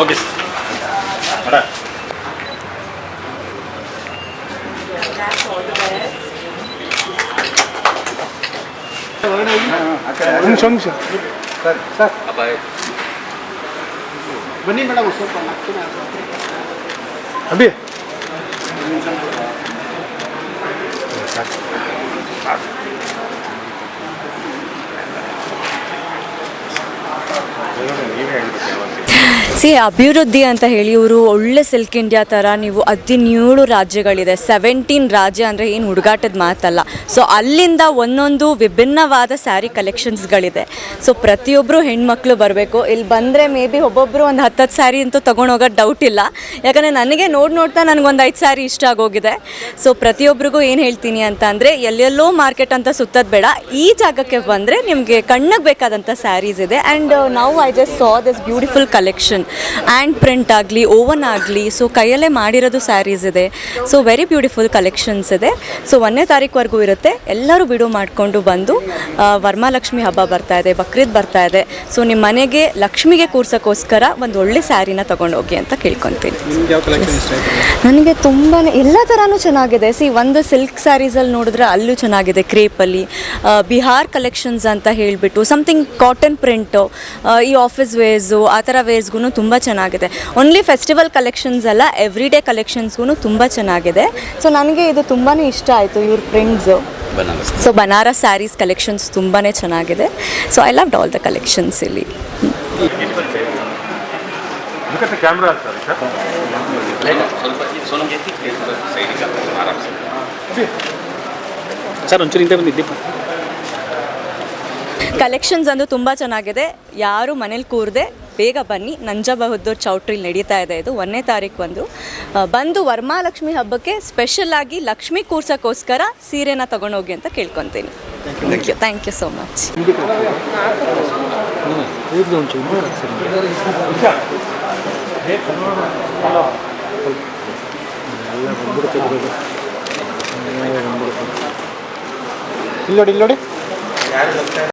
Okay sir madam ನಿಮಿಷ ನಿಮಿಷ sir sir ಬನ್ನಿ ಮೇಡಮ್ ಸ್ವಲ್ಪ ಅಭಿ ಸಿ, ಅಭಿವೃದ್ಧಿ ಅಂತ ಹೇಳಿ ಇವರು ಒಳ್ಳೆ ಸಿಲ್ಕ್ ಇಂಡಿಯಾ ಥರ ನೀವು ಹದಿನೇಳು ರಾಜ್ಯಗಳಿದೆ. ಸೆವೆಂಟೀನ್ ರಾಜ್ಯ ಅಂದರೆ ಏನು ಹುಡುಗಾಟದ ಮಾತಲ್ಲ. ಸೊ ಅಲ್ಲಿಂದ ಒಂದೊಂದು ವಿಭಿನ್ನವಾದ ಸ್ಯಾರಿ ಕಲೆಕ್ಷನ್ಸ್ಗಳಿದೆ ಸೊ ಪ್ರತಿಯೊಬ್ಬರು ಹೆಣ್ಮಕ್ಳು ಬರಬೇಕು. ಇಲ್ಲಿ ಬಂದರೆ ಮೇ ಬಿ ಒಬ್ಬೊಬ್ಬರು ಒಂದು ಹತ್ತತ್ತು ಸ್ಯಾರಿ ಅಂತೂ ತೊಗೊಂಡೋಗೋದು ಡೌಟ್ ಇಲ್ಲ. ಯಾಕಂದರೆ ನನಗೆ ನೋಡಿ ನೋಡ್ತಾ ನನಗೊಂದು ಐದು ಸ್ಯಾರಿ ಇಷ್ಟ ಆಗೋಗಿದೆ. ಸೊ ಪ್ರತಿಯೊಬ್ಬರಿಗೂ ಏನು ಹೇಳ್ತೀನಿ ಅಂತ ಅಂದರೆ, ಎಲ್ಲೆಲ್ಲೋ ಮಾರ್ಕೆಟ್ ಅಂತ ಸುತ್ತೋದು ಬೇಡ. ಈ ಜಾಗಕ್ಕೆ ಬಂದರೆ ನಿಮಗೆ ಕಣ್ಣಿಗೆ ಬೇಕಾದಂಥ ಸ್ಯಾರೀಸ್ ಇದೆ. ಆ್ಯಂಡ್ ನಾವು I just saw this beautiful collection and print ಆಗಲಿ ಓವನ್ ಆಗಲಿ ಸೊ ಕೈಯಲ್ಲೇ ಮಾಡಿರೋದು ಸ್ಯಾರೀಸ್ ಇದೆ. ಸೊ ವೆರಿ ಬ್ಯೂಟಿಫುಲ್ ಕಲೆಕ್ಷನ್ಸ್ ಇದೆ. ಸೊ ಒಂದನೇ ತಾರೀಕುವರೆಗೂ ಇರುತ್ತೆ. ಎಲ್ಲರೂ ಬಿಡು ಮಾಡಿಕೊಂಡು ಬಂದು ವರ್ಮಾಲಕ್ಷ್ಮಿ ಹಬ್ಬ ಬರ್ತಾ ಇದೆ ಬಕ್ರೀದ್ ಬರ್ತಾ ಇದೆ. ಸೊ ನಿಮ್ಮ ಮನೆಗೆ ಲಕ್ಷ್ಮಿಗೆ ಕೂರ್ಸೋಕ್ಕೋಸ್ಕರ ಒಂದು ಒಳ್ಳೆ ಸ್ಯಾರಿನ ತೊಗೊಂಡೋಗಿ ಅಂತ ಕೇಳ್ಕೊತೀನಿ. ನನಗೆ ತುಂಬಾ ಎಲ್ಲ ಥರನೂ ಚೆನ್ನಾಗಿದೆ. ಸಿ ಒಂದು ಸಿಲ್ಕ್ ಸ್ಯಾರೀಸಲ್ಲಿ ನೋಡಿದ್ರೆ ಅಲ್ಲೂ ಚೆನ್ನಾಗಿದೆ ಕ್ರೇಪಲ್ಲಿ ಬಿಹಾರ್ ಕಲೆಕ್ಷನ್ಸ್ ಅಂತ ಹೇಳಿಬಿಟ್ಟು ಸಮಥಿಂಗ್ ಕಾಟನ್ ಪ್ರಿಂಟು ಈ ಆಫೀಸ್ ವೇರ್ಸು ಆ ಥರ ವೇರ್ಸ್ಗೂ ತುಂಬ ಚೆನ್ನಾಗಿದೆ. ಓನ್ಲಿ ಫೆಸ್ಟಿವಲ್ ಕಲೆಕ್ಷನ್ಸ್ ಅಲ್ಲ ಎವ್ರಿ ಡೇ ಕಲೆಕ್ಷನ್ಸ್ಗೂ ತುಂಬ ಚೆನ್ನಾಗಿದೆ. ಸೊ ನನಗೆ ಇದು ತುಂಬಾ ಇಷ್ಟ ಆಯಿತು ಇವ್ರ prints so Banaras sarees collections ತುಂಬಾ ಚೆನ್ನಾಗಿದೆ. So I love all the collections ಇಲ್ಲಿ. Camera sir? ಸರ್ ಒಂಚೂರು ಹಿಂದೆ ಬಂದಿದ್ದಿ. ಕಲೆಕ್ಷನ್ಸ್ ಅಂದು ತುಂಬ ಚೆನ್ನಾಗಿದೆ. ಯಾರು ಮನೇಲಿ ಕೂರದೆ ಬೇಗ ಬನ್ನಿ. ನಂಜಬಹದ್ದೂರ್ ಚೌಟ್ರಿಲಿ ನಡೀತಾ ಇದೆ ಇದು. ಒಂದನೇ ತಾರೀಕು ಒಂದು ಬಂದು ವರ್ಮಾಲಕ್ಷ್ಮಿ ಹಬ್ಬಕ್ಕೆ ಸ್ಪೆಷಲ್ ಆಗಿ ಲಕ್ಷ್ಮಿ ಕೂರ್ಸೋಕ್ಕೋಸ್ಕರ ಸೀರೆನ ತಗೊಂಡೋಗಿ ಅಂತ ಕೇಳ್ಕೊತೀನಿ. Thank you thank you so much ಇಲ್ಲೋಡಿ ಒಂಚೂರು